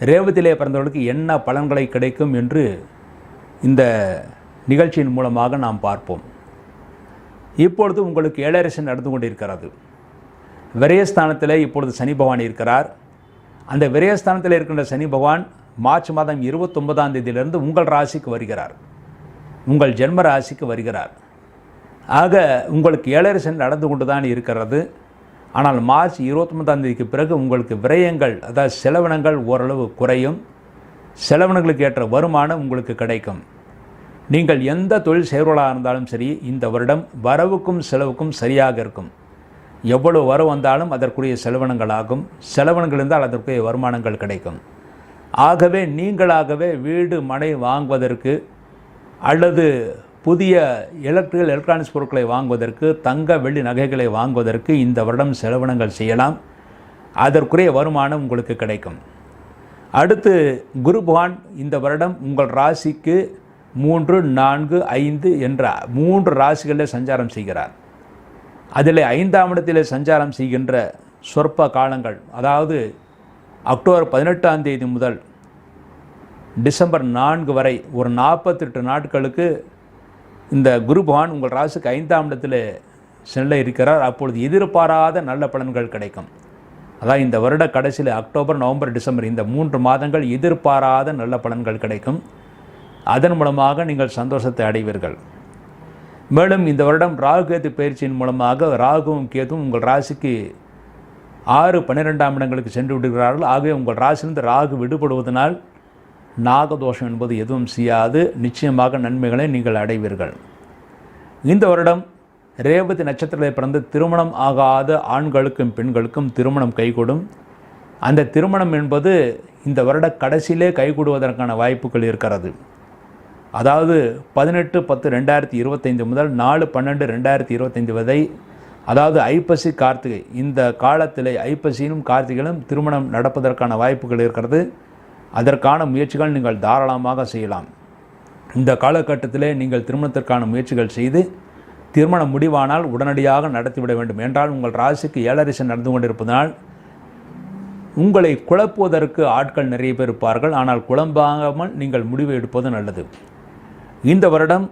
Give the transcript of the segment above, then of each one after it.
ரேவதியிலே பிறந்தவர்களுக்கு என்ன பலன்களை கிடைக்கும் என்று இந்த நிகழ்ச்சியின் மூலமாக நாம் பார்ப்போம். இப்பொழுது உங்களுக்கு ஏழரசு நடந்து கொண்டிருக்கிறது. விரயஸ்தானத்தில் இப்பொழுது சனி பகவான் இருக்கிறார். அந்த விரயஸ்தானத்தில் இருக்கின்ற சனி பகவான் மார்ச் மாதம் இருபத்தொன்பதாம் தேதியிலிருந்து உங்கள் ராசிக்கு வருகிறார். உங்கள் ஜென்ம ராசிக்கு வருகிறார். ஆக உங்களுக்கு ஏழரசன் நடந்து கொண்டு தான் இருக்கிறது. ஆனால் மார்ச் இருபத்தொன்பதாம் தேதிக்கு பிறகு உங்களுக்கு விரயங்கள் அதாவது செலவினங்கள் ஓரளவு குறையும். செலவினங்களுக்கு ஏற்ற வருமானம் உங்களுக்கு கிடைக்கும். நீங்கள் எந்த தொழில் செய்வர்களாக இருந்தாலும் சரி இந்த வருடம் வரவுக்கும் செலவுக்கும் சரியாக இருக்கும். எவ்வளவு வரவு வந்தாலும் அதற்குரிய செலவினங்களாகும் செலவினங்கள் இருந்தால் அதற்குரிய வருமானங்கள் கிடைக்கும். ஆகவே நீங்களாகவே வீடு மனை வாங்குவதற்கு அல்லது புதிய எலக்ட்ரிக்கல் எலக்ட்ரானிக்ஸ் பொருட்களை வாங்குவதற்கு தங்க வெள்ளி நகைகளை வாங்குவதற்கு இந்த வருடம் செலவினங்கள் செய்யலாம். அதற்குரிய வருமானம் உங்களுக்கு கிடைக்கும். அடுத்து குரு பகவான் இந்த வருடம் உங்கள் ராசிக்கு மூன்று நான்கு ஐந்து என்ற மூன்று ராசிகளில் சஞ்சாரம் செய்கிறார். அதில் ஐந்தாம் இடத்திலே சஞ்சாரம் செய்கின்ற சொற்ப காலங்கள் அதாவது அக்டோபர் பதினெட்டாம் தேதி முதல் டிசம்பர் நான்கு வரை ஒரு நாற்பத்தெட்டு நாட்களுக்கு இந்த குரு பகவான் உங்கள் ராசுக்கு ஐந்தாம் இடத்தில் செல்ல இருக்கிறார். அப்பொழுது எதிர்பாராத நல்ல பலன்கள் கிடைக்கும். அதான் இந்த வருட கடைசியில் அக்டோபர் நவம்பர் டிசம்பர் இந்த மூன்று மாதங்கள் எதிர்பாராத நல்ல பலன்கள் கிடைக்கும். அதன் மூலமாக நீங்கள் சந்தோஷத்தை அடைவீர்கள். மேலும் இந்த வருடம் ராகு கேது பயிற்சியின் மூலமாக ராகுவும் கேதுவும் உங்கள் ராசிக்கு ஆறு பன்னிரெண்டாம் இடங்களுக்கு சென்று விடுகிறார்கள். ஆகவே உங்கள் ராசியிலிருந்து ராகு விடுபடுவதனால் நாகதோஷம் என்பது எதுவும் செய்யாது. நிச்சயமாக நன்மைகளை நீங்கள் அடைவீர்கள். இந்த வருடம் ரேவதி நட்சத்திரத்தில் பிறந்து திருமணம் ஆகாத ஆண்களுக்கும் பெண்களுக்கும் திருமணம் கைகூடும். அந்த திருமணம் என்பது இந்த வருட கடைசியிலே கைகூடுவதற்கான வாய்ப்புகள் இருக்கிறது. அதாவது பதினெட்டு பத்து ரெண்டாயிரத்தி இருபத்தைந்து முதல் நாலு பன்னெண்டு ரெண்டாயிரத்தி இருபத்தைந்து வரை அதாவது ஐப்பசி கார்த்திகை இந்த காலத்தில் ஐப்பசியிலும் கார்த்திகளும் திருமணம் நடப்பதற்கான வாய்ப்புகள் இருக்கிறது. அதற்கான முயற்சிகள் நீங்கள் தாராளமாக செய்யலாம். இந்த காலகட்டத்திலே நீங்கள் திருமணத்திற்கான முயற்சிகள் செய்து திருமணம் முடிவானால் உடனடியாக நடத்திவிட வேண்டும். என்றால் உங்கள் ராசிக்கு ஏழரிசன் நடந்து கொண்டிருப்பதனால் உங்களை குழப்புவதற்கு ஆட்கள் நிறைய பேர் இருப்பார்கள். ஆனால் குழம்பாகாமல் நீங்கள் முடிவு எடுப்பது நல்லது. இந்த வருடம்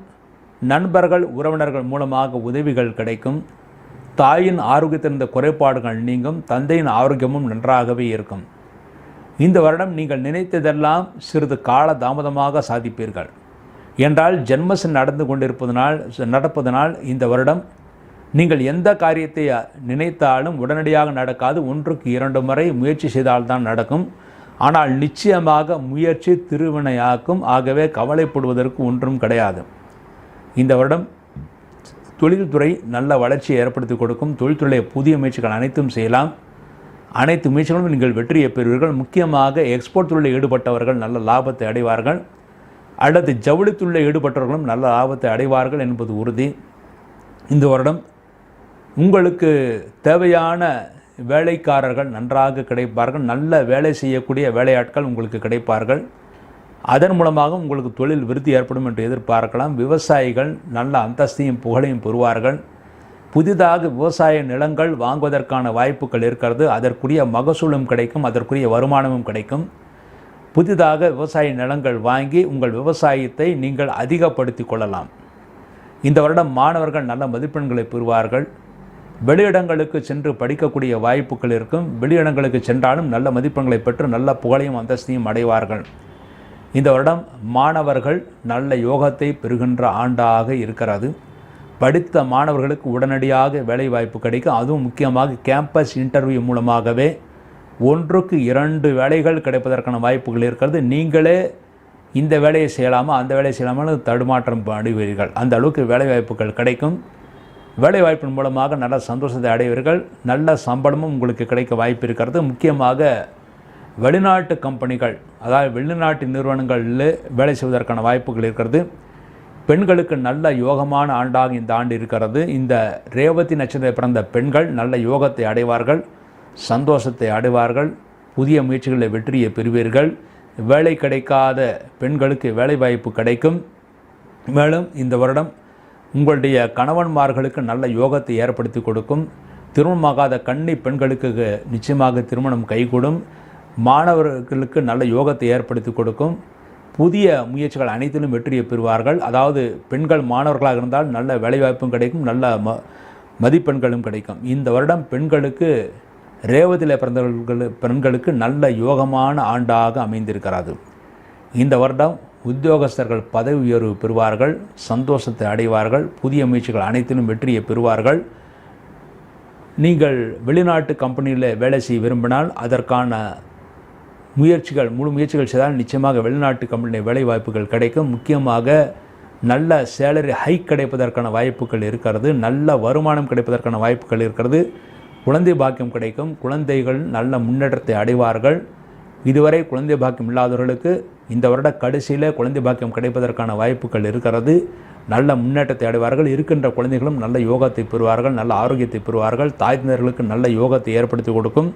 நண்பர்கள் உறவினர்கள் மூலமாக உதவிகள் கிடைக்கும். தாயின் ஆரோக்கியத்திலிருந்த குறைபாடுகள் நீங்கும். தந்தையின் ஆரோக்கியமும் நன்றாகவே இருக்கும். இந்த வருடம் நீங்கள் நினைத்ததெல்லாம் சிறிது கால தாமதமாக சாதிப்பீர்கள். என்றால் ஜென்மசன் நடந்து கொண்டிருப்பதனால் நடப்பதனால் இந்த வருடம் நீங்கள் எந்த காரியத்தை நினைத்தாலும் உடனடியாக நடக்காது. ஒன்றுக்கு இரண்டு முறை முயற்சி செய்தால்தான் நடக்கும். ஆனால் நிச்சயமாக முயற்சி திருவினையாக்கும். ஆகவே கவலைப்படுவதற்கு ஒன்றும் கிடையாது. இந்த வருடம் தொழில்துறை நல்ல வளர்ச்சியை ஏற்படுத்தி கொடுக்கும். தொழில்துறை புதிய முயற்சிகள் அனைத்தும் செய்யலாம். அனைத்து முயற்சிகளும் நீங்கள் வெற்றியை பெறுவீர்கள். முக்கியமாக எக்ஸ்போர்ட் தொழிலில் ஈடுபட்டவர்கள் நல்ல லாபத்தை அடைவார்கள். அல்லது ஜவுளித்துறையில் ஈடுபட்டவர்களும் நல்ல லாபத்தை அடைவார்கள் என்பது உறுதி. இந்த வருடம் உங்களுக்கு தேவையான வேலைக்காரர்கள் நன்றாக கிடைப்பார்கள். நல்ல வேலை செய்யக்கூடிய வேலையாட்கள் உங்களுக்கு கிடைப்பார்கள். அதன் மூலமாக உங்களுக்கு தொழில் விருத்தி ஏற்படும் என்று எதிர்பார்க்கலாம். விவசாயிகள் நல்ல அந்தஸ்தையும் புகழையும் பெறுவார்கள். புதிதாக விவசாய நிலங்கள் வாங்குவதற்கான வாய்ப்புகள் இருக்கிறது. அதற்குரிய மகசூலும் கிடைக்கும் அதற்குரிய வருமானமும் கிடைக்கும். புதிதாக விவசாய நிலங்கள் வாங்கி உங்கள் விவசாயத்தை நீங்கள் அதிகப்படுத்தி கொள்ளலாம். இந்த வருடம் மாணவர்கள் நல்ல மதிப்பெண்களை பெறுவார்கள். வெளியிடங்களுக்கு சென்று படிக்கக்கூடிய வாய்ப்புகள் இருக்கும். வெளியிடங்களுக்கு சென்றாலும் நல்ல மதிப்பெண்களை பெற்று நல்ல புகழையும் அந்தஸ்தையும் அடைவார்கள். இந்த வருடம் மாணவர்கள் நல்ல யோகத்தை பெறுகின்ற ஆண்டாக இருக்கிறது. படித்த மாணவர்களுக்கு உடனடியாக வேலைவாய்ப்பு கிடைக்கும். அதுவும் முக்கியமாக கேம்பஸ் இன்டர்வியூ மூலமாகவே ஒன்றுக்கு இரண்டு வேலைகள் கிடைப்பதற்கான வாய்ப்புகள் இருக்கிறது. நீங்களே இந்த வேலையை செய்யலாமா அந்த வேலையை செய்யலாமா தடுமாற்றம் அடைவீர்கள் அந்த அளவுக்கு வேலைவாய்ப்புகள் கிடைக்கும். வேலைவாய்ப்பின் மூலமாக நல்ல சந்தோஷத்தை அடைவீர்கள். நல்ல சம்பளமும் உங்களுக்கு கிடைக்க வாய்ப்பு இருக்கிறது. முக்கியமாக வெளிநாட்டு கம்பெனிகள் அதாவது வெளிநாட்டு நிறுவனங்களில் வேலை செய்வதற்கான வாய்ப்புகள் இருக்கிறது. பெண்களுக்கு நல்ல யோகமான ஆண்டாக இந்த ஆண்டு இருக்கிறது. இந்த ரேவதி நட்சத்திரம் பிறந்த பெண்கள் நல்ல யோகத்தை அடைவார்கள் சந்தோஷத்தை அடைவார்கள் புதிய முயற்சிகளில் வெற்றியை பெறுவீர்கள். வேலை கிடைக்காத பெண்களுக்கு வேலை வாய்ப்பு கிடைக்கும். மேலும் இந்த வருடம் உங்களுடைய கணவன்மார்களுக்கு நல்ல யோகத்தை ஏற்படுத்தி கொடுக்கும். திருமணமாகாத கன்னி பெண்களுக்கு நிச்சயமாக திருமணம் கைகூடும். மாணவர்களுக்கு நல்ல யோகத்தை ஏற்படுத்தி கொடுக்கும். புதிய முயற்சிகள் அனைத்திலும் வெற்றியை பெறுவார்கள். அதாவது பெண்கள் மாணவர்களாக இருந்தால் நல்ல வேலைவாய்ப்பும் கிடைக்கும் நல்ல ம மதிப்பெண்களும் கிடைக்கும். இந்த வருடம் பெண்களுக்கு ரேவதியில் பிறந்தவர்கள் பெண்களுக்கு நல்ல யோகமான ஆண்டாக அமைந்திருக்கிறது. இந்த வருடம் உத்தியோகஸ்தர்கள் பதவி உயர்வு பெறுவார்கள் சந்தோஷத்தை அடைவார்கள் புதிய முயற்சிகள் அனைத்திலும் வெற்றியை பெறுவார்கள். நீங்கள் வெளிநாட்டு கம்பெனியில் வேலை செய்ய விரும்பினால் அதற்கான முயற்சிகள் முழு முயற்சிகள் செய்தால் நிச்சயமாக வெளிநாட்டு கம்பெனி வேலை வாய்ப்புகள் கிடைக்கும். முக்கியமாக நல்ல சேலரி ஹைக் கிடைப்பதற்கான வாய்ப்புகள் இருக்கிறது. நல்ல வருமானம் கிடைப்பதற்கான வாய்ப்புகள் இருக்கிறது. குழந்தை பாக்கியம் கிடைக்கும். குழந்தைகள் நல்ல முன்னேற்றத்தை அடைவார்கள். இதுவரை குழந்தை பாக்கியம் இல்லாதவர்களுக்கு இந்த வருட கடைசியில் குழந்தை பாக்கியம் கிடைப்பதற்கான வாய்ப்புகள் இருக்கிறது. நல்ல முன்னேற்றத்தை அடைவார்கள். இருக்கின்ற குழந்தைகளும் நல்ல யோகத்தை பெறுவார்கள். நல்ல ஆரோக்கியத்தை பெறுவார்கள். தாய்ந்தர்களுக்கு நல்ல யோகத்தை ஏற்படுத்தி கொடுக்கும்.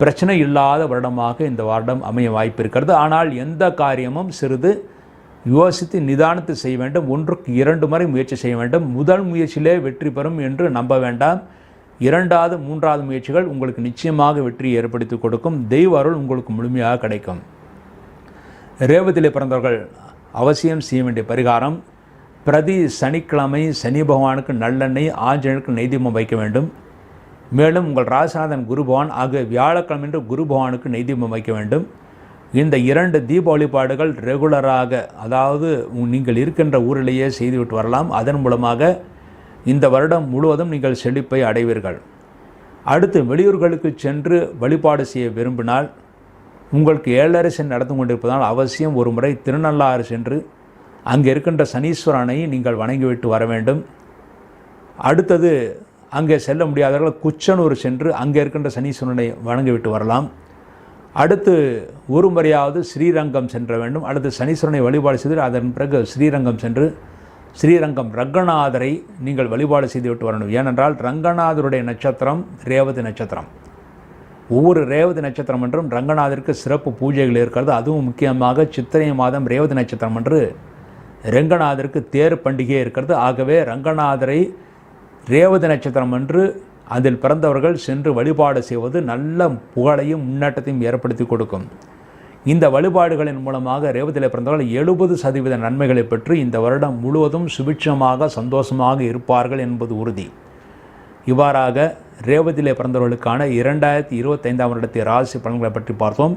பிரச்சனை இல்லாத வருடமாக இந்த வருடம் அமைய வாய்ப்பு இருக்கிறது ஆனால் எந்த காரியமும் சிறிது யோசித்து நிதானத்து செய்ய வேண்டும். ஒன்றுக்கு இரண்டு முறை முயற்சி செய்ய வேண்டும். முதல் முயற்சியிலே வெற்றி பெறும் என்று நம்ப வேண்டாம். இரண்டாவது மூன்றாவது முயற்சிகள் உங்களுக்கு நிச்சயமாக வெற்றியை ஏற்படுத்தி கொடுக்கும். தெய்வ அருள் உங்களுக்கு முழுமையாக கிடைக்கும். ரேவதிலே பிறந்தவர்கள் அவசியம் செய்ய வேண்டிய பரிகாரம் பிரதி சனிக்கிழமை சனி பகவானுக்கு நல்லெண்ணெய் ஆஞ்சனுக்கு நெய்தீபம் வைக்க வேண்டும். மேலும் உங்கள் ராசிநாதன் குருபவான் ஆகிய வியாழக்கிழமை குருபவானுக்கு நெய்தீபம் வைக்க வேண்டும். இந்த இரண்டு தீப வழிபாடுகள் ரெகுலராக அதாவது உ- நீங்கள் இருக்கின்ற ஊரிலேயே செய்துவிட்டு வரலாம். அதன் மூலமாக இந்த வருடம் முழுவதும் நீங்கள் செழிப்பை அடைவீர்கள். அடுத்து வெளியூர்களுக்கு சென்று வழிபாடு செய்ய விரும்பினால் உங்களுக்கு ஏழரை சென்று நடந்து கொண்டிருப்பதால் அவசியம் ஒரு முறை திருநள்ளாறு சென்று அங்கே இருக்கின்ற சனீஸ்வரனை நீங்கள் வணங்கிவிட்டு வர வேண்டும். அடுத்தது அங்கே செல்ல முடியாதவர்கள் குச்சனூர் சென்று அங்கே இருக்கின்ற சனீஸ்வரனை வணங்கிவிட்டு வரலாம். அடுத்து ஒரு முறையாவது ஸ்ரீரங்கம் சென்ற வேண்டும். அடுத்து சனீஸ்வரனை வழிபாடு செய்து அதன் பிறகு ஸ்ரீரங்கம் சென்று ஸ்ரீரங்கம் ரங்கநாதரை நீங்கள் வழிபாடு செய்துவிட்டு வரணும். ஏனென்றால் ரங்கநாதருடைய நட்சத்திரம் ரேவதி நட்சத்திரம். ஒவ்வொரு ரேவதி நட்சத்திரம் என்றும் ரங்கநாதருக்கு சிறப்பு பூஜைகள் இருக்கிறது. அதுவும் முக்கியமாக சித்திரை மாதம் ரேவதி நட்சத்திரம் என்று ரங்கநாதருக்கு தேர் பண்டிகை இருக்கிறது. ஆகவே ரங்கநாதரை ரேவதி நட்சத்திரம் என்று அதில் பிறந்தவர்கள் சென்று வழிபாடு செய்வது நல்ல புகழையும் முன்னேற்றத்தையும் ஏற்படுத்தி கொடுக்கும். இந்த வழிபாடுகளின் மூலமாக ரேவதியில் பிறந்தவர்கள் எழுபது சதவீத நன்மைகளை பெற்று இந்த வருடம் முழுவதும் சுபிட்சமாக சந்தோஷமாக இருப்பார்கள் என்பது உறுதி. இவ்வாறாக ரேவதியிலே பிறந்தவர்களுக்கான இரண்டாயிரத்தி இருபத்தைந்தாம் வருடத்திய ராசி பலன்களை பற்றி பார்த்தோம்.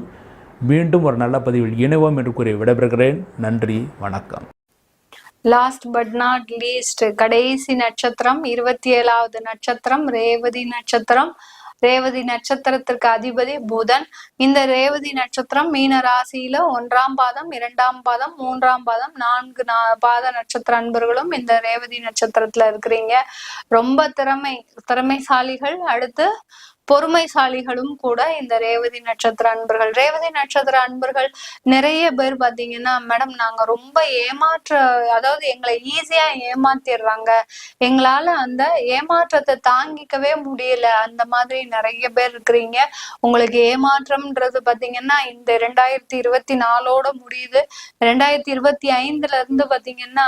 மீண்டும் ஒரு நல்ல பதிவில் இணைவோம் என்று கூறி விடைபெறுகிறேன். நன்றி வணக்கம். லாஸ்ட் பட் நாட் லீஸ்ட் கடைசி நட்சத்திரம் இருபத்தி ஏழாவது நட்சத்திரம் ரேவதி நட்சத்திரம். ரேவதி நட்சத்திரத்திற்கு அதிபதி புதன். இந்த ரேவதி நட்சத்திரம் மீன ராசியில ஒன்றாம் பாதம் இரண்டாம் பாதம் மூன்றாம் பாதம் நான்கு நா- பாத நட்சத்திர அன்பர்களும் இந்த ரேவதி நட்சத்திரத்துல இருக்கிறீங்க. ரொம்ப திறமை திறமைசாலிகள். அடுத்து பொறுமைசாலிகளும் கூட இந்த ரேவதி நட்சத்திர அன்பர்கள். ரேவதி நட்சத்திர அன்பர்கள் நிறைய பேர் பாத்தீங்கன்னா மேடம் நாங்க ரொம்ப ஏமாற்ற அதாவது எங்களை ஈஸியா ஏமாத்திடுறாங்க எங்களால அந்த ஏமாற்றத்தை தாங்கிக்கவே முடியல. அந்த மாதிரி நிறைய பேர் இருக்கிறீங்க. உங்களுக்கு ஏமாற்றம்ன்றது பாத்தீங்கன்னா இந்த ரெண்டாயிரத்தி இருபத்தி நாலோட முடியுது. ரெண்டாயிரத்தி இருபத்தி ஐந்துல இருந்து பாத்தீங்கன்னா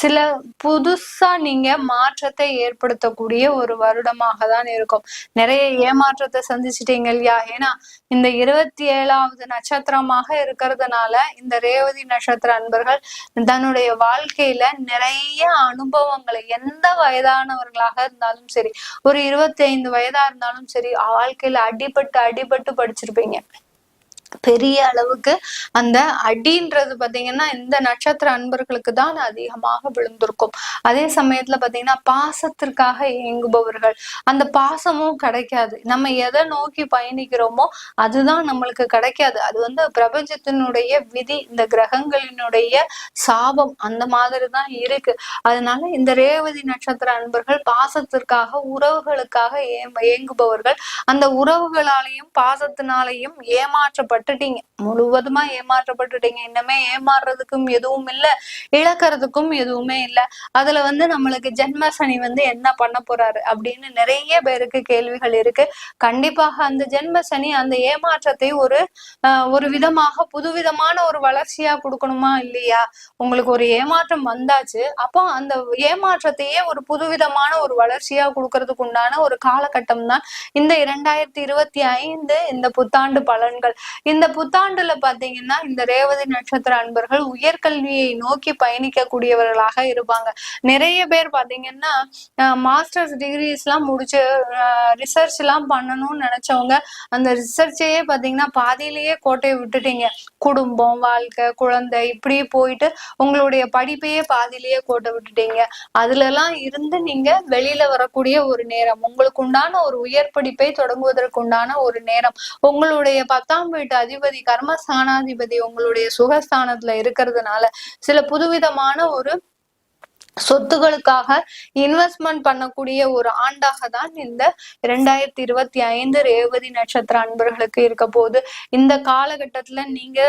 சில புதுசா நீங்க மாற்றத்தை ஏற்படுத்தக்கூடிய ஒரு வருடமாக தான் இருக்கும். நிறைய ஏமாற்றத்தை சந்திச்சிட்டீங்க இல்லையா ஏன்னா இந்த இருபத்தி ஏழாவது நட்சத்திரமாக இருக்கிறதுனால இந்த ரேவதி நட்சத்திர அன்பர்கள் தன்னுடைய வாழ்க்கையில நிறைய அனுபவங்களை எந்த வயதானவர்களாக இருந்தாலும் சரி ஒரு இருபத்தி ஐந்து வயதா இருந்தாலும் சரி வாழ்க்கையில அடிபட்டு அடிபட்டு படிச்சிருப்பீங்க. பெரிய அளவுக்கு அந்த அடின்றது பாத்தீங்கன்னா இந்த நட்சத்திர அன்பர்களுக்கு தான் அதிகமாக விழுந்திருக்கும். அதே சமயத்துல பாத்தீங்கன்னா பாசத்திற்காக இயங்குபவர்கள். அந்த பாசமும் கிடைக்காது. நம்ம எதை நோக்கி பயணிக்கிறோமோ அதுதான் நம்மளுக்கு கிடைக்காது. அது வந்து பிரபஞ்சத்தினுடைய விதி இந்த கிரகங்களினுடைய சாபம் அந்த மாதிரி தான் இருக்கு. அதனால இந்த ரேவதி நட்சத்திர அன்பர்கள் பாசத்திற்காக உறவுகளுக்காக ஏங்குபவர்கள் அந்த உறவுகளாலையும் பாசத்தினாலையும் ஏமாற்றப்பட்டுட்டீங்க முழுவதுமா ஏமாற்றப்பட்டுட்டீங்க. இன்னமே ஏமாறுறதுக்கும் எதுவும் இல்ல. இழக்கிறதுக்கும் எதுவுமே இல்ல. அதுல வந்து நம்மளுக்கு ஜென்ம சனி வந்து என்ன பண்ண போறாரு அப்படின்னு நிறைய பேருக்கு கேள்விகள் இருக்கு. கண்டிப்பாக அந்த ஜென்ம சனி அந்த ஏமாற்றத்தை ஒரு ஒரு விதமாக புதுவிதமான ஒரு வளர்ச்சியா கொடுக்கணுமா இல்லையா? உங்களுக்கு ஒரு ஏமாற்றம் வந்தாச்சு. அப்போ அந்த ஏமாற்றத்தையே ஒரு புதுவிதமான ஒரு வளர்ச்சியா கொடுக்கறதுக்கு உண்டான ஒரு காலகட்டம் தான் இந்த இரண்டாயிரத்தி இருபத்தி ஐந்து இந்த புத்தாண்டு பலன்கள். இந்த புத்தாண்டுல பாத்தீங்கன்னா இந்த ரேவதி நட்சத்திர அன்பர்கள் உயர்கல்வியை நோக்கி பயணிக்கக்கூடியவர்களாக இருப்பாங்க. நிறைய பேர் பாத்தீங்கன்னா மாஸ்டர்ஸ் டிகிரிஸ் எல்லாம் முடிச்சு ரிசர்ச் எல்லாம் பண்ணணும்னு நினைச்சவங்க அந்த ரிசர்ச்சையே பாத்தீங்கன்னா பாதியிலேயே கோட்டையை விட்டுட்டீங்க. குடும்பம் வாழ்க்கை குழந்தை இப்படி போயிட்டு உங்களுடைய படிப்பையே பாதியிலேயே கோட்டை விட்டுட்டீங்க. அதுல எல்லாம் இருந்து நீங்க வெளியில வரக்கூடிய ஒரு நேரம் உங்களுக்கு உண்டான ஒரு உயர் படிப்பை தொடங்குவதற்கு உண்டான ஒரு நேரம் உங்களுடைய பத்தாம் வீட்டு அதிபதி கர்மஸ்தானாதிபதி உங்களுடைய சுகஸ்தானத்துல இருக்கிறதுனால சில புதுவிதமான ஒரு சொத்துகளுக்காக இன்வெஸ்ட்மெண்ட் பண்ணக்கூடிய ஒரு ஆண்டாக தான் இந்த இரண்டாயிரத்தி இருபத்தி ஐந்து ரேவதி நட்சத்திர அன்பர்களுக்கு இருக்க போகுது. இந்த காலகட்டத்துல நீங்க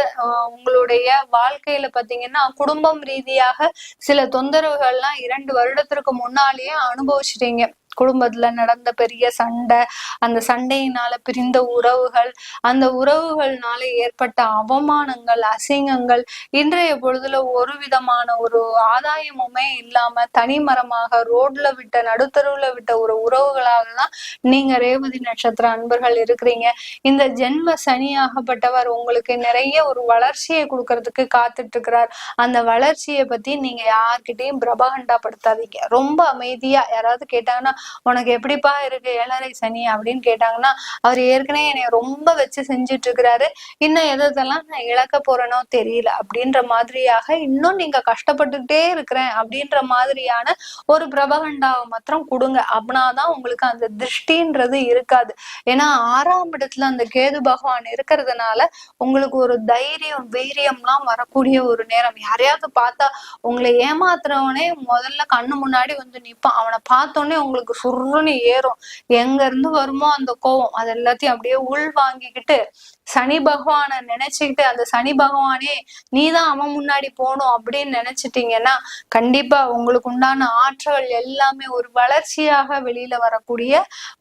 உங்களுடைய வாழ்க்கையில பாத்தீங்கன்னா குடும்பம் ரீதியாக சில தொந்தரவுகள்லாம் இரண்டு வருடத்திற்கு முன்னாலேயே அனுபவிச்சிட்டீங்க. குடும்பத்துல நடந்த பெரிய சண்டை அந்த சண்டையினால பிரிந்த உறவுகள் அந்த உறவுகள்னால ஏற்பட்ட அவமானங்கள் அசிங்கங்கள் இன்றைய பொழுதுல ஒரு விதமான ஒரு ஆதாயமுமே இல்லாம தனிமரமாக ரோட்ல விட்ட நடுத்தருவுல விட்ட ஒரு உறவுகளாக தான் நீங்க ரேவதி நட்சத்திர அன்பர்கள் இருக்கிறீங்க. இந்த ஜென்ம சனியாகப்பட்டவர் உங்களுக்கு நிறைய ஒரு வளர்ச்சியை கொடுக்கறதுக்கு காத்துட்டு இருக்கிறார் அந்த வளர்ச்சியை பத்தி நீங்க யார்கிட்டயும் பிரபகண்டாப்படுத்தாதீங்க ரொம்ப அமைதியா யாராவது கேட்டாங்கன்னா உனக்கு எப்படிப்பா இருக்கு ஏழரை சனி அப்படின்னு கேட்டாங்கன்னா அவர் ஏற்கனவே என்னை ரொம்ப வச்சு செஞ்சுட்டு இருக்கிறாரு இன்னும் எதெல்லாம் நான் இழக்க போறேனோ தெரியல. அப்படின்ற மாதிரியாக இன்னும் நீங்க கஷ்டப்பட்டுக்கிட்டே இருக்கிறேன் அப்படின்ற மாதிரியான ஒரு பிரபகண்டாவை மாத்திரம் கொடுங்க. அப்படின்னாதான் உங்களுக்கு அந்த திருஷ்டின்றது இருக்காது. ஏன்னா ஆறாம் இடத்துல அந்த கேது பகவான் இருக்கிறதுனால உங்களுக்கு ஒரு தைரியம் வீரியம்லாம் வரக்கூடிய ஒரு நேரம். யாரையாவது பார்த்தா உங்களை ஏமாத்துறவனே முதல்ல கண்ணு முன்னாடி வந்து நிப்பான். அவனை பார்த்தோன்னே உங்களுக்கு சுருன்னு ஏறும். எங்க இருந்து வருமோ அந்த கோவம். அது எல்லாத்தையும் அப்படியே உள் வாங்கிக்கிட்டு சனி பகவானை நினைச்சுக்கிட்டு அந்த சனி பகவானே நீதான் அவன் முன்னாடி போகணும் அப்படின்னு நினைச்சிட்டீங்கன்னா கண்டிப்பா உங்களுக்கு உண்டான ஆற்றல் எல்லாமே ஒரு வளர்ச்சியாக வெளியில வரக்கூடிய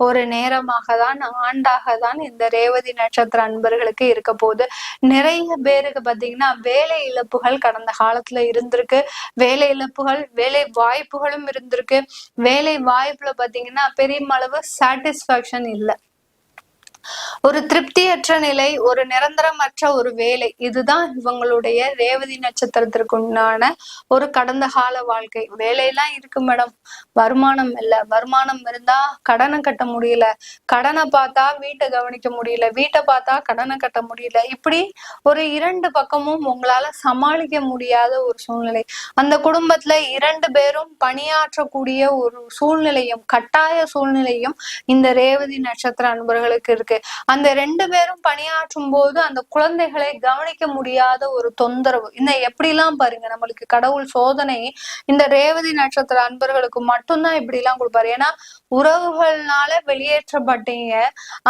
ஒரு நேரமாக தான் ஆண்டாக தான் இந்த ரேவதி நட்சத்திர அன்பர்களுக்கு இருக்க போகுது. நிறைய பேருக்கு பாத்தீங்கன்னா வேலை இழப்புகள் கடந்த காலத்துல இருந்திருக்கு. வேலை இழப்புகள் வேலை வாய்ப்புகளும் இருந்திருக்கு. வேலை வாய்ப்புல பாத்தீங்கன்னா பெரியமளவு சாட்டிஸ்பாக்சன் இல்லை. ஒரு திருப்தியற்ற நிலை ஒரு நிரந்தரமற்ற ஒரு வேலை இதுதான் இவங்களுடைய ரேவதி நட்சத்திரத்திற்கு உண்டான ஒரு கடந்த கால வாழ்க்கை. வேலையெல்லாம் இருக்கு மேடம். வருமானம் இல்ல. வருமானம் இருந்தா கடனை கட்ட முடியல. கடனை பார்த்தா வீட்டை கவனிக்க முடியல. வீட்டை பார்த்தா கடனை கட்ட முடியல. இப்படி ஒரு இரண்டு பக்கமும் உங்களால சமாளிக்க முடியாத ஒரு சூழ்நிலை. அந்த குடும்பத்துல இரண்டு பேரும் பணியாற்றக்கூடிய ஒரு சூழ்நிலையும் கட்டாய சூழ்நிலையும் இந்த ரேவதி நட்சத்திர அன்பர்களுக்கு இருக்கு. இருக்கு. அந்த ரெண்டு பேரும் பணியாற்றும் போது அந்த குழந்தைகளை கவனிக்க முடியாத ஒரு தொந்தரவு. இந்த எப்படிலாம் பாருங்க நம்மளுக்கு கடவுள் சோதனை இந்த ரேவதி நட்சத்திர அன்பர்களுக்கு மட்டும்தான் இப்படி எல்லாம் கொடுப்பாரு. ஏன்னா உறவுகள்னால வெளியேற்றப்பட்டீங்க.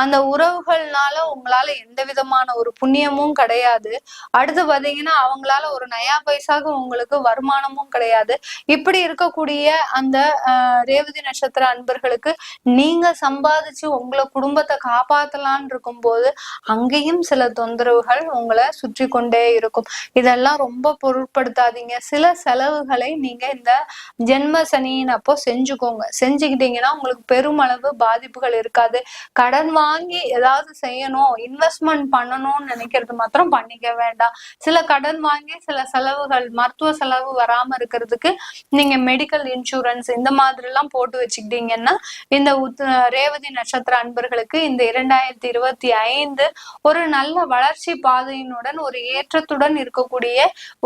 அந்த உறவுகள்னால உங்களால எந்த விதமான ஒரு புண்ணியமும் கிடையாது. அடுத்து பாத்தீங்கன்னா அவங்களால ஒரு நயா பைசாக உங்களுக்கு வருமானமும் கிடையாது. இப்படி இருக்கக்கூடிய அந்த ரேவதி நட்சத்திர அன்பர்களுக்கு நீங்க சம்பாதிச்சு உங்களை குடும்பத்தை இருக்கும் இருக்கும்போது அங்கேயும் சில தொந்தரவுகள் உங்களை சுற்றி கொண்டே இருக்கும். இதெல்லாம் ரொம்ப பொருட்படுத்தாதீங்க. சில செலவுகளை நீங்க இந்த ஜென்ம சனியின் அப்போ செஞ்சுக்கோங்க. செஞ்சுக்கிட்டீங்கன்னா உங்களுக்கு பெருமளவு பாதிப்புகள் இருக்காது. கடன் வாங்கி ஏதாவது செய்யணும் இன்வெஸ்ட்மெண்ட் பண்ணணும்னு நினைக்கிறது மாத்திரம் பண்ணிக்க வேண்டாம். சில கடன் வாங்கி சில செலவுகள் மருத்துவ செலவு வராம இருக்கிறதுக்கு நீங்க மெடிக்கல் இன்சூரன்ஸ் இந்த மாதிரி எல்லாம் போட்டு வச்சுக்கிட்டீங்கன்னா இந்த உத்- ரேவதி நட்சத்திர அன்பர்களுக்கு இந்த இரண்டாயிரம் இரண்டாயிரத்தி இருபத்தி ஐந்து ஒரு நல்ல வளர்ச்சி பாதையினுடன் ஒரு ஏற்றத்துடன் இருக்கக்கூடிய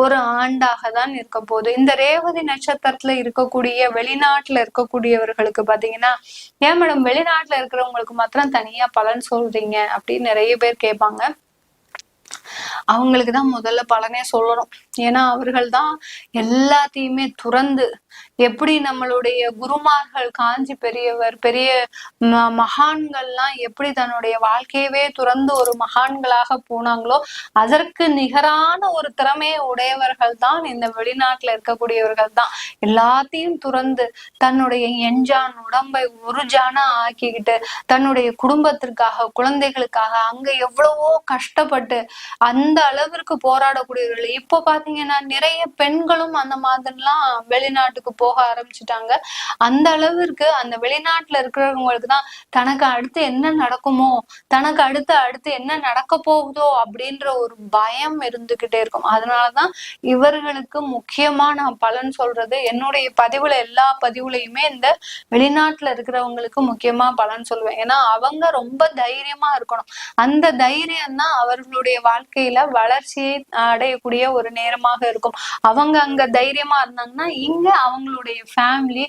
ஒரு ஆண்டாக தான் இருக்க போகுது. இந்த ரேவதி நட்சத்திரத்துல இருக்கக்கூடிய வெளிநாட்டுல இருக்கக்கூடியவர்களுக்கு பாத்தீங்கன்னா ஏன் மேடம் வெளிநாட்டுல இருக்கிறவங்களுக்கு மாத்திரம் தனியா பலன் சொல்றீங்க அப்படின்னு நிறைய பேர் கேட்பாங்க. அவங்களுக்கு தான் முதல்ல பலனே சொல்லணும். ஏன்னா அவர்கள் தான் எல்லாத்தையுமே துறந்து எப்படி நம்மளுடைய குருமார்கள் காஞ்சி பெரியவர் பெரிய மகான்கள்லாம் எப்படி தன்னுடைய வாழ்க்கையவே துறந்து ஒரு மகான்களாக போனாங்களோ அதற்கு நிகரான ஒரு திறமையை உடையவர்கள் தான் இந்த வெளிநாட்டுல இருக்கக்கூடியவர்கள் தான். எல்லாத்தையும் துறந்து தன்னுடைய எஞ்சான் உடம்பை உருஜானா ஆக்கிக்கிட்டு தன்னுடைய குடும்பத்திற்காக குழந்தைகளுக்காக அங்க எவ்வளவோ கஷ்டப்பட்டு அந்த அளவிற்கு போராடக்கூடியவர்கள். இப்போ பாத்தீங்கன்னா நிறைய பெண்களும் அந்த மாதிரிலாம் வெளிநாட்டுக்கு போக ஆரம்பிச்சுட்டாங்க. அந்த அளவிற்கு அந்த வெளிநாட்டுல இருக்கிறவங்களுக்கு தான் தனக்கு அடுத்து என்ன நடக்குமோ தனக்கு அடுத்து அடுத்து என்ன நடக்க போகுதோ அப்படின்ற ஒரு பயம் இருந்துகிட்டே இருக்கும். அதனாலதான் இவர்களுக்கு முக்கியமா நான் பலன் சொல்றது என்னுடைய பதிவுல எல்லா பதிவுலையுமே இந்த வெளிநாட்டுல இருக்கிறவங்களுக்கு முக்கியமா பலன் சொல்லுவேன். ஏன்னா அவங்க ரொம்ப தைரியமா இருக்கணும். அந்த தைரியம் தான் அவர்களுடைய வாழ்க்கையில வளர்ச்சியை அடையக்கூடிய ஒரு நேரமாக இருக்கும். அவங்க அங்க தைரியமா இருந்தாங்கன்னா இங்க அவங்களுடைய ஃபேமிலி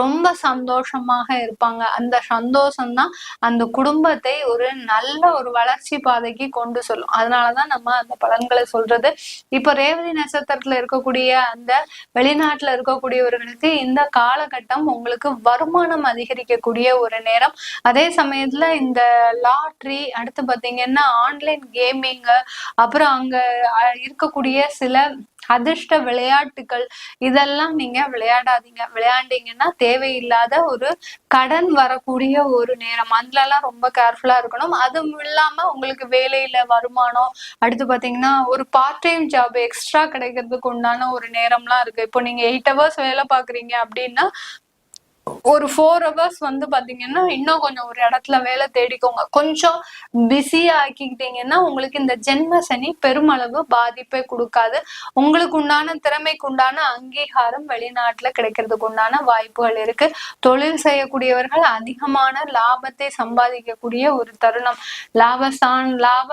ரொம்ப சந்தோஷமாக இருப்பாங்க. அந்த சந்தோஷம் தான் அந்த குடும்பத்தை ஒரு நல்ல ஒரு வளர்ச்சி பாதைக்கு கொண்டு சொல்லும். அதனாலதான் நம்ம அந்த பலன்களை சொல்றது. இப்ப ரேவதி நட்சத்திரத்துல இருக்கக்கூடிய அந்த வெளிநாட்டுல இருக்கக்கூடியவர்களுக்கு இந்த காலகட்டம் உங்களுக்கு வருமானம் அதிகரிக்கக்கூடிய ஒரு நேரம். அதே சமயத்துல இந்த லாட்ரி அடுத்து பாத்தீங்கன்னா ஆன்லைன் கேமிங் அப்புறம் அங்க இருக்கக்கூடிய சில அதிர்ஷ்ட விளையாட்டுகள் இதெல்லாம் நீங்க விளையாடாதீங்க. விளையாண்டீங்கன்னா தேவையில்லாத ஒரு கடன் வரக்கூடிய ஒரு நேரம். அதுல எல்லாம் ரொம்ப கேர்ஃபுல்லா இருக்கணும். அதுவும் இல்லாம உங்களுக்கு வேலையில வருமானம். அடுத்து பாத்தீங்கன்னா ஒரு பார்ட் டைம் ஜாப் எக்ஸ்ட்ரா கிடைக்கிறதுக்கு உண்டான ஒரு நேரம்லாம் இருக்கு. இப்போ நீங்க எயிட் ஹவர்ஸ் வேலை பாக்குறீங்க அப்படின்னா ஒரு ஃபோர் ஹவர்ஸ் வந்து பாத்தீங்கன்னா இன்னும் கொஞ்சம் ஒரு இடத்துல வேலை தேடிக்கோங்க. கொஞ்சம் பிஸி ஆக்கிக்கிட்டீங்கன்னா உங்களுக்கு இந்த ஜென்ம சனி பெருமளவு பாதிப்பை கொடுக்காது. உங்களுக்கு உண்டான திறமைக்கு உண்டான அங்கீகாரம் வெளிநாட்டுல கிடைக்கிறதுக்கு உண்டான வாய்ப்புகள் இருக்கு. தொழில் செய்யக்கூடியவர்கள் அதிகமான லாபத்தை சம்பாதிக்கக்கூடிய ஒரு தருணம். லாபஸ்தான் லாப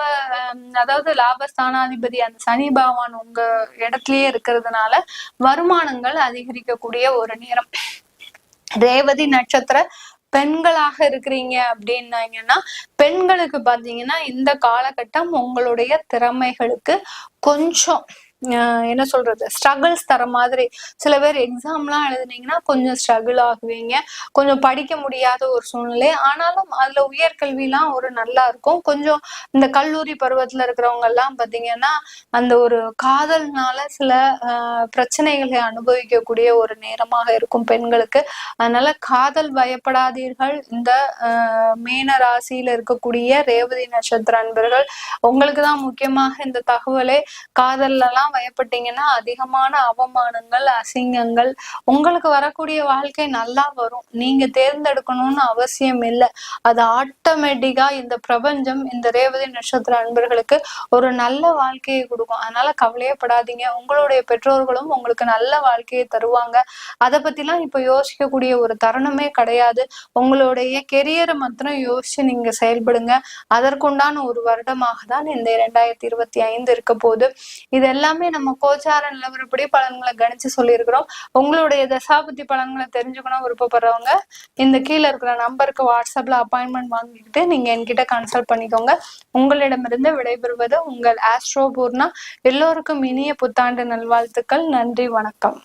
அதாவது லாபஸ்தானாதிபதி அந்த சனி பகவான் உங்க இடத்துலயே இருக்கிறதுனால வருமானங்கள் அதிகரிக்கக்கூடிய ஒரு நேரம். ரேவதி நட்சத்திர பெண்களாக இருக்கிறீங்க அப்படின்னாங்கன்னா பெண்களுக்கு பாத்தீங்கன்னா இந்த காலகட்டம் உங்களுடைய திறமைகளுக்கு கொஞ்சம் என்ன சொல்றது? ஸ்ட்ரகிள்ஸ் தர மாதிரி. சில பேர் எக்ஸாம்லாம் எழுதுனீங்கன்னா கொஞ்சம் ஸ்ட்ரகிள் ஆகுவீங்க. கொஞ்சம் படிக்க முடியாத ஒரு சூழ்நிலை. ஆனாலும் அதுல உயர்கல்விலாம் ஒரு நல்லா இருக்கும். கொஞ்சம் இந்த கல்லூரி பருவத்துல இருக்கிறவங்க எல்லாம் பாத்தீங்கன்னா அந்த ஒரு காதல்னால சில ஆஹ் பிரச்சனைகளை அனுபவிக்கக்கூடிய ஒரு நேரமாக இருக்கும் பெண்களுக்கு. அதனால காதல் பயப்படாதீர்கள். இந்த ஆஹ் ராசியில இருக்கக்கூடிய ரேவதி நட்சத்திர அன்பர்கள் உங்களுக்கு தான் முக்கியமாக இந்த தகவலை காதல்லாம் எல்லாம் பயப்பட்டீங்கன்னா அதிகமான அவமானங்கள் அசிங்கங்கள் உங்களுக்கு வரக்கூடிய வாழ்க்கை நல்லா வரும். நீங்க தேர்ந்தெடுக்கணும்னு அவசியம் இல்லை. அது ஆட்டோமேட்டிக்கா இந்த பிரபஞ்சம் இந்த ரேவதி நட்சத்திர அன்பர்களுக்கு ஒரு நல்ல வாழ்க்கையை கொடுக்கும். அதனால கவலையப்படாதீங்க உங்களுடைய பெற்றோர்களும் உங்களுக்கு நல்ல வாழ்க்கையை தருவாங்க. அதை பத்திலாம் இப்ப யோசிக்கக்கூடிய ஒரு தருணமே கிடையாது. உங்களுடைய கெரியரை மாத்திரம் யோசிச்சு நீங்க செயல்படுங்க. அதற்குண்டான ஒரு வருடமாக தான் இந்த இரண்டாயிரத்தி இருபத்தி ஐந்து இருக்க போகுது. இது எல்லாமே எல்லாமே நம்ம கோச்சார நிலவரப்படி பலன்களை கணிச்சு சொல்லியிருக்கிறோம். உங்களுடைய தசாபுத்தி பலன்களை தெரிஞ்சுக்கணும் விருப்பப்படுறவங்க இந்த கீழே இருக்கிற நம்பருக்கு வாட்ஸ்அப்ல அப்பாயின்மெண்ட் வாங்கிக்கிட்டு நீங்க என்கிட்ட கன்சல்ட் பண்ணிக்கோங்க. உங்களிடமிருந்து விடைபெறுவது உங்கள் ஆஸ்ட்ரோ பூர்ணா. எல்லோருக்கும் இனிய புத்தாண்டு நல்வாழ்த்துக்கள். நன்றி வணக்கம்.